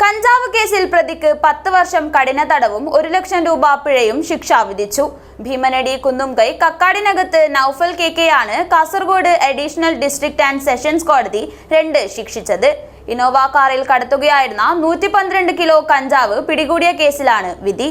കഞ്ചാവ് കേസിൽ പ്രതിക്ക് പത്ത് വർഷം കഠിന തടവും ഒരു ലക്ഷം രൂപ പിഴയും ശിക്ഷ വിധിച്ചു. ഭീമനടി കുന്നുംകൈ കക്കാടിനകത്ത് നൌഫൽ കെ ആണ് Kasaragod additional district and sessions കോടതി രണ്ട് ശിക്ഷിച്ചത്. ഇന്നോവ കാറിൽ കടത്തുകയായിരുന്ന നൂറ്റി കിലോ കഞ്ചാവ് പിടികൂടിയ കേസിലാണ് വിധി.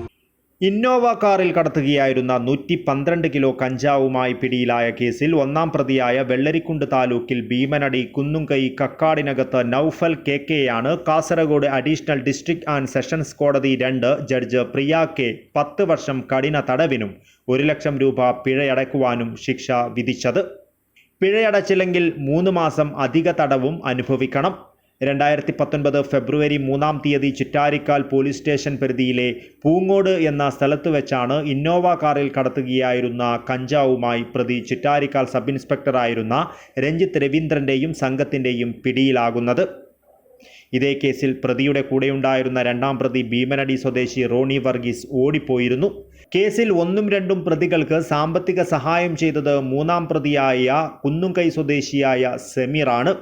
Innova കാറിൽ കടത്തുകയായിരുന്ന നൂറ്റി പന്ത്രണ്ട് കിലോ കഞ്ചാവുമായി പിടിയിലായ കേസിൽ ഒന്നാം പ്രതിയായ വെള്ളരിക്കുണ്ട് താലൂക്കിൽ ഭീമനടി കുന്നുംകൈ കക്കാടിനകത്ത് Noufal K കെയാണ് Kasaragod additional district and sessions കോടതി രണ്ട് ജഡ്ജ് പ്രിയ കെ പത്ത് വർഷം കഠിന തടവിനും ഒരു ലക്ഷം രൂപ പിഴയടക്കുവാനും ശിക്ഷ വിധിച്ചത്. പിഴയടച്ചില്ലെങ്കിൽ മൂന്ന് മാസം അധിക തടവും അനുഭവിക്കണം. രണ്ടായിരത്തി പത്തൊൻപത് ഫെബ്രുവരി മൂന്നാം തീയതി ചിറ്റാരിക്കാൽ പോലീസ് സ്റ്റേഷൻ പരിധിയിലെ പൂങ്ങോട് എന്ന സ്ഥലത്ത് വെച്ചാണ് ഇന്നോവ കാറിൽ കടത്തുകയായിരുന്ന കഞ്ചാവുമായി പ്രതി ചിറ്റാരിക്കാൽ സബ് ഇൻസ്പെക്ടറായിരുന്ന രഞ്ജിത്ത് രവീന്ദ്രന്റെയും സംഘത്തിന്റെയും പിടിയിലാകുന്നത്. ഇതേ കേസിൽ പ്രതിയുടെ കൂടെയുണ്ടായിരുന്ന രണ്ടാം പ്രതി ഭീമനടി സ്വദേശി റോണി വർഗീസ് ഓടിപ്പോയിരുന്നു. കേസിൽ ഒന്നും രണ്ടും പ്രതികൾക്ക് സാമ്പത്തിക സഹായം ചെയ്തത് മൂന്നാം പ്രതിയായ കുന്നുംകൈ സ്വദേശിയായ സമീറാണ്.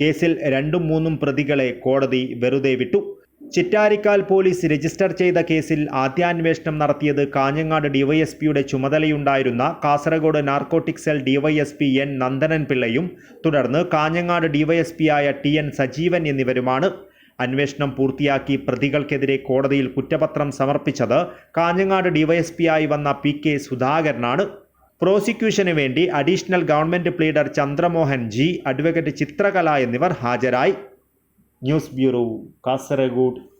കേസിൽ രണ്ടും മൂന്നും പ്രതികളെ കോടതി വെറുതെ വിട്ടു. ചിറ്റാരിക്കാൽ പോലീസ് രജിസ്റ്റർ ചെയ്ത കേസിൽ ആദ്യാന്വേഷണം നടത്തിയത് കാഞ്ഞങ്ങാട് ഡിവൈഎസ്പിയുടെ ചുമതലയുണ്ടായിരുന്ന Kasaragod narcotic cell DYSP N Nandanan പിള്ളയും തുടർന്ന് കാഞ്ഞങ്ങാട് ഡിവൈഎസ്പിയായ ടി എൻ സജീവൻ എന്നിവരുമാണ്. അന്വേഷണം പൂർത്തിയാക്കി പ്രതികൾക്കെതിരെ കോടതിയിൽ കുറ്റപത്രം സമർപ്പിച്ചത് കാഞ്ഞങ്ങാട് ഡിവൈഎസ്പിയായി വന്ന പി കെ സുധാകരനാണ്. പ്രോസിക്യൂഷന് വേണ്ടി additional government pleader Chandramohan G advocate Chithrakala എന്നിവർ ഹാജരായി. News bureau Kasaragod.